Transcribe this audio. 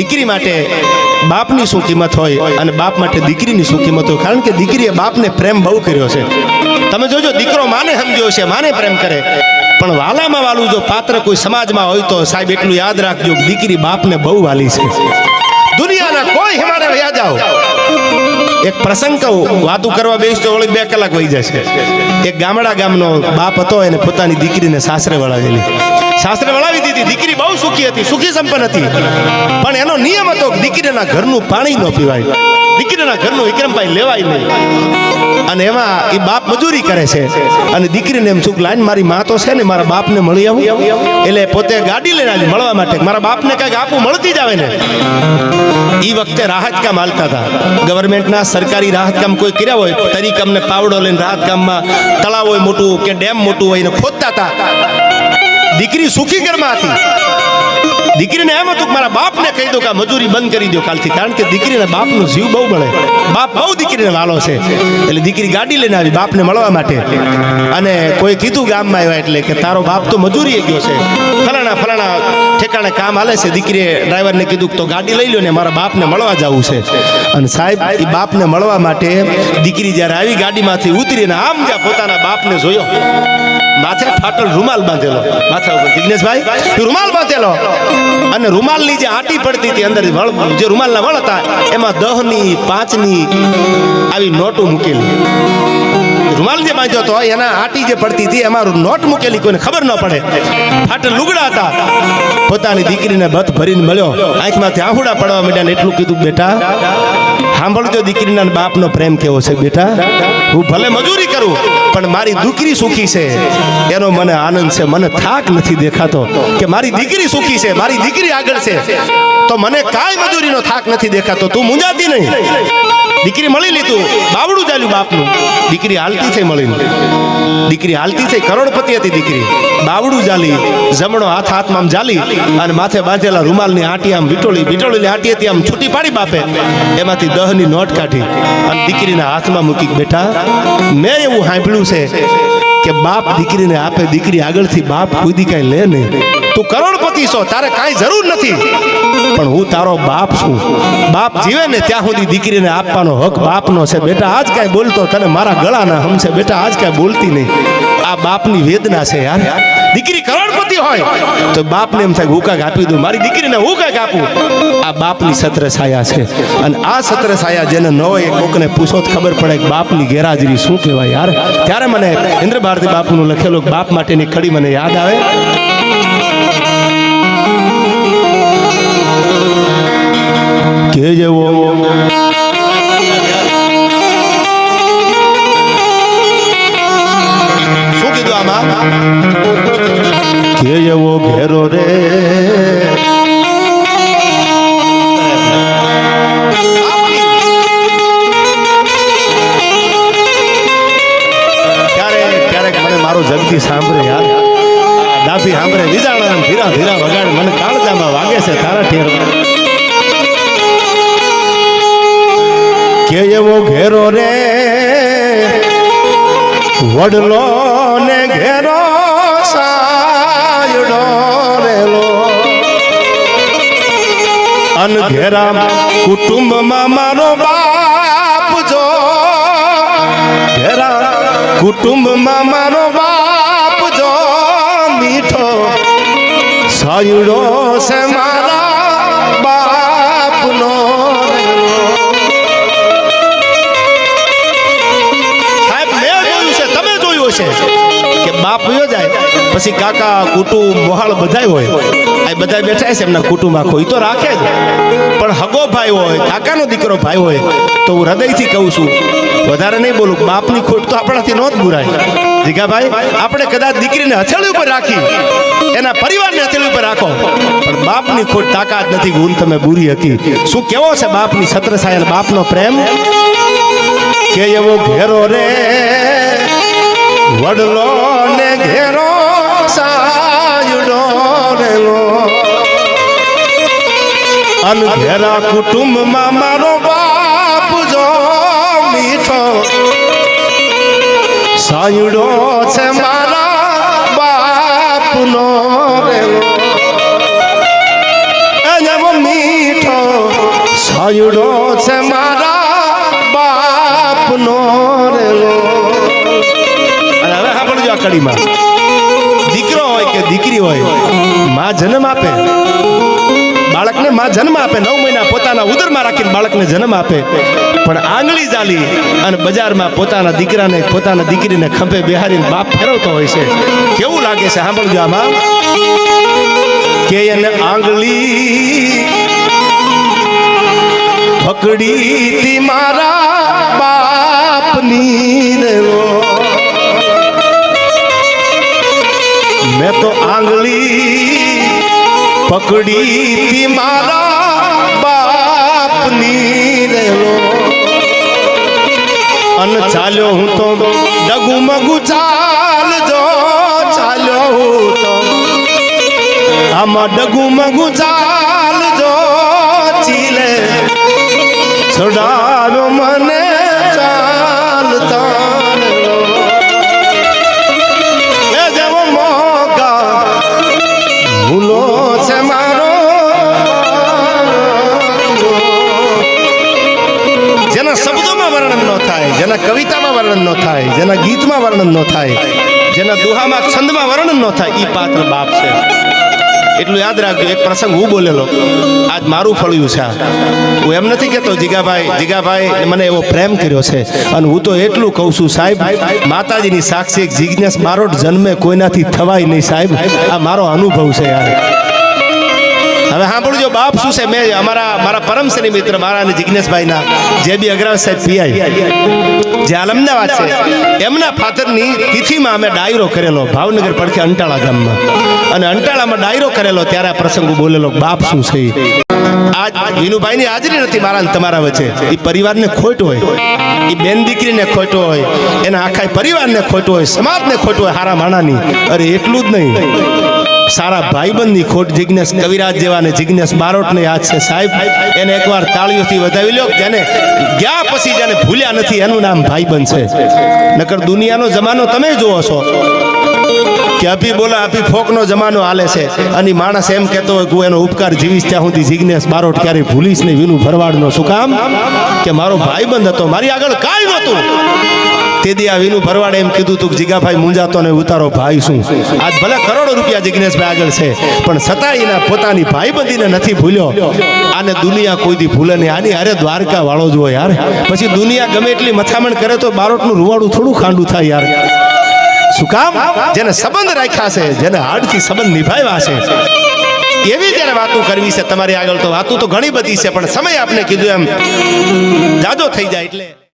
દીકરી માટે બાપની શું કિંમત હોય અને બાપ માટે દીકરીની શું કિંમત હોય? કારણ કે દીકરીએ બાપને પ્રેમ બહુ કર્યો છે. તમે જોજો, દીકરો માને સમજ્યો છે માને પ્રેમ કરે. પણ વાલામાં વાલું જો પાત્ર કોઈ સમાજમાં હોય તો સાહેબ, એટલું યાદ રાખજો દીકરી બાપને બહુ વાલી છે. દુનિયાના કોઈ હિમાને વયા જાઓ. એક પ્રસંગ કહું, વાતું કરવા બેસ તો વળી બે કલાક વહી જશે. એક ગામડા ગામનો બાપ હતો, એને પોતાની દીકરીને સાસરે વળાવેલી. સાસરે વળાવી દીધી, દીકરી બહુ સુખી હતી, સુખી સંપન્ન હતી. પણ એનો નિયમ હતો દીકરીના ઘરનું પાણી ન પીવાય. દીકરીના ઘરનું વિક્રમભાઈ લેવાય નહીં. અને એમાં એ બાપ મજૂરી કરે છે. અને દીકરીને એમ શું લાઈન મારી મા તો છે ને, મારા બાપને મળી આવું. એટલે પોતે ગાડી લઈને આવી મળવા માટે. મારા બાપને કંઈક આપવું મળતી જ આવે ને. એ વખતે રાહત કામ હાલતા હતા. ગવર્મેન્ટના સરકારી રાહત કામ કોઈ કર્યા હોય, તરીકે અમને પાવડો લઈને રાહત કામમાં તળાવ હોય મોટું કે ડેમ મોટું હોય એને ખોદતા હતા. દીકરી સુખી ઘરમાં હતી. દીકરીને એમ હતું મારા બાપને કહી દો કે મજૂરી બંધ કરી દો કાલથી, કારણ કે દીકરીને બાપનો જીવ બહુ મળે બાપ બહુ દીકરીને વાલો છે. એટલે દીકરી ગાડી લઈને આવી બાપને મળવા માટે. અને કોઈ કીધું ગામમાં આવ્યા એટલે કે તારો બાપ તો મજૂરીએ ગયો છે. ફલાણા ફલાણા ઠેકાણે કામ હાલે છે. દીકરીએ ડ્રાઈવરને કીધું તો ગાડી લઈ લો ને મારા બાપને મળવા જવું છે. અને સાહેબ એ બાપને મળવા માટે દીકરી જ્યારે આવી ગાડીમાંથી ઉતરીને આમ જ્યાં પોતાના બાપને જોયો, માથે ફાટલ રૂમાલ બાંધેલો. માથા ઉપર જિગ્નેશભાઈ રૂમાલ બાંધેલો? અને રૂમાલની જે આટી પડતી હતી અંદર જે રૂમાલના વળ હતા, એમાં દહની, પાંચની આવી નોટો મૂકેલી. રૂમાલ જે બાંધ્યો હતો, એના આટી જે પડતી હતી, એમાં નોટ મૂકેલી કોઈને ખબર ન પડે. ફાટલ લુગડા હતા. પોતાની દીકરીને બત ભરીને મળ્યો. આંખમાંથી આહુડા પડવા માંડ્યા ને એટલું કીધું, બેટા, સાંભળજો દીકરીના બાપનો પ્રેમ કેવો છે, બેટા. હું ભલે મજૂરી કરું, પણ મારી દીકરી સુખી છે. એનો મને આનંદ છે. મને થાક નથી દેખાતો કે મારી દીકરી સુખી છે, મારી દીકરી આગળ છે. તો મને કાંઈ મજૂરીનો થાક નથી દેખાતો. તું મુંજાતી નહીં. દીકરી મળી લીધું. બાવડું ચાલ્યું બાપનું. દીકરી હાલતી થઈ મળીને. દીકરી હાલતી થઈ કરોડપતિ હતી દીકરી. બાવડું જાલી જમણો હાથ હાથમાં આમ જાલી અને માથે બાંધેલા રૂમાલની આટી આમ વિટોળી વિટોળીની આટી હતી, આમ છૂટી પાડી બાપે. એમાંથી દહની નોટ કાઢી, અને દીકરીના હાથમાં મૂકી બેટા મેં એવું સાંભળ્યું છે કે બાપ દીકરીને આપે દીકરી આગળથી બાપ ખુદી કાંઈ લે નહીં. તું કરોડપતિ છો, તારે કાંઈ જરૂર નથી. પણ હું તારો બાપ છું. બાપ જીવે ને ત્યાં સુધી દીકરીને આપવાનો હક બાપનો છે. બેટા, આજ કાંઈ બોલતો તને મારા ગળાના હમશે. બેટા, આજ કાંઈ બોલતી નહીં. આ બાપની વેદના છે યાર. દીકરી કરોડપતિ હોય. તો બાપને એમ થાય હું કાંઈક આપી દઉં, મારી દીકરીને હું આપું. આ બાપની સત્ર છાયા છે. અને આ સત્ર છાયા જેને ન હોય કોકને પૂછો તો ખબર પડે કે બાપની ગેરહાજરી શું કહેવાય યાર. ત્યારે મને ઇન્દ્ર ભારતી બાપુનું લખેલું બાપ માટેની ખડી મને યાદ આવે. કે જેવો જગતી સાંભળે યાર. ડાભી સાંભળે. વિજાણા ધીરા ધીરા વગાડ. મને કાળજામાં વાગે છે તારા ઠેર કે એવો ઘેરો રે? વડલો ને ઘેરો સાયડો રેલો અન ઘેરા કુટુંબમાં મારો બાપ જો. ઘેરા કુટુંબમાં મારો બાપ સાયડો છે મારા બાપનો સાહેબ, મેં જોયું છે, તમે જોયું હશે કે બાપ વયો જાય, પછી કાકા, કુટુંબ, મોહાળ બધાય હોય. આ બધા બેઠા છે એમના કુટુંબ આખો. એ તો રાખે જ. પણ હગો ભાઈ હોય, કાકાનો દીકરો ભાઈ હોય, તો હું હૃદયથી કહું છું વધારે નહીં બોલું બાપની ખોટ તો આપણાથી નો જ બુરાય. જીગાભાઈ આપણે કદાચ દીકરીને હથેળી ઉપર રાખી, એના પરિવારને હથેળી ઉપર રાખો. પણ બાપની ખોટ તાકાત નથી ગુણ તમે બુરી હતી શું કેવો છે બાપની છત્ર સાયલ બાપનો પ્રેમ? કે એવો ઘેરો રે, વડલો ને ઘેરો સાયડો રેલો અન ઘેરા કુટુંબમાં મારો બાપ બાપનો રેલો અને હવે સાંભળજો આ કડીમાં. દીકરો હોય કે દીકરી હોય, માં જન્મ આપે. બાળકને માં જન્મ આપે. નવ મહિના પોતાના ઉદરમાં રાખીને બાળકને જન્મ આપે. પણ આંગળી ચાલી અને બજારમાં પોતાના દીકરાને, પોતાના દીકરીને ખંભે બેહારીને બાપ ફેરવતો હોય છે. કેવું લાગે છે? સાંભળજો આમાં. કે એને આંગળી પકડી મારા રેલો મેં તો આંગળી પકડી તી મારા બાપની રેલો અન ચાલ્યો હું તો ડગુ મગુ ચાલજો ચાલ્યો હું તો. આમાં ડગુ મગુ ચાલજો ચીલે. છોડાવ્યો જેના કવિતામાં વર્ણન ન થાય, જેના ગીતમાં વર્ણન ન થાય, જેના દુહામાં, છંદમાં વર્ણન ન થાય એ પાત્ર બાપ છે. એટલું યાદ રાખજો, એક પ્રસંગ હું બોલેલો. આજ મારું ફળ્યું છે. હું એમ નથી કહેતો, જીગાભાઈ જીગાભાઈ મને એવો પ્રેમ કર્યો છે. અને હું તો એટલું કહું છું, સાહેબ, માતાજીની સાક્ષી એક મારો જન્મે કોઈનાથી થવાય નહીં, સાહેબ. આ મારો અનુભવ છે યાર. હવે સાંભળજો, બાપ શું છે? મેં અમારા, મારા પરમ શ્રી મિત્ર મારા અને જિજ્ઞેશભાઈના જે બી અગ્રવાલ સાહેબ પીઆઈ, જે અમદાવાદ છે, એમના ફાધરની તિથિમાં અમે ડાયરો કરેલો ભાવનગર પડખે અંટાળા ગામમાં. અને અંટાળામાં ડાયરો કરેલો, ત્યારે આ પ્રસંગ બોલેલો, બાપ શું છે. આજ વિનુભાઈની હાજરી નથી મારા તમારા વચ્ચે. એ પરિવારને ખોટ હોય. એ બેન દીકરીને ખોટ હોય. એના આખા પરિવારને ખોટ હોય. સમાજને ખોટ હોય, હારા માણાની. અરે, એટલું જ નહીં. સારા ભાઈબંધની ખોટ જિજ્ઞેસ, કવિરાજ જેવા ને જિજ્ઞેસ બારોટને યાદ છે સાહેબ. એને એકવાર તાળીઓથી વધાવી લ્યો, જેને ગયા પછી જેને ભૂલ્યા નથી, એનું નામ ભાઈબંધ છે. નકર દુનિયાનો જમાનો તમે જુઓ છો. કે અભી બોલા, અભી ફોકનો જમાનો હાલે છે. અને માણસ એમ કહેતો હોય કે હું એનો ઉપકાર જીવીશ ત્યાં સુધી જિજ્ઞેસ બારોટ ક્યારેય ભૂલીશ નહીં, વિનું ભરવાડનો શું કામ? કે મારો ભાઈબંધ હતો, મારી આગળ કાંઈ નહોતું. તે દી આ વિનુ ભરવાડે એમ કીધું તું કે જીગાભાઈ મુંજાતો ને ઉતારો ભાઈ શું? આજ ભલે કરોડો રૂપિયા જિગ્નેશભાઈ આગળ છે, પણ છતાં એના પોતાની ભાઈબંધીને નથી ભૂલ્યો. આને દુનિયા કોઈ દી ભૂલે નહીં. આની અરે દ્વારકા વાળો જ હોય યાર. પછી દુનિયા ગમે એટલી મથામણ કરે તો બારોટનું રૂવાડું થોડું ખાંડું થાય યાર. શું કામ? જેને સંબંધ રાખ્યા છે, જેને હાડથી સંબંધ નિભાવ્યા છે. એવી જ્યારે વાતો કરવી છે તમારી આગળ તો વાતો તો ઘણી બધી છે, પણ સમય આપને કીધું એમ. જાજો થઈ જાય એટલે.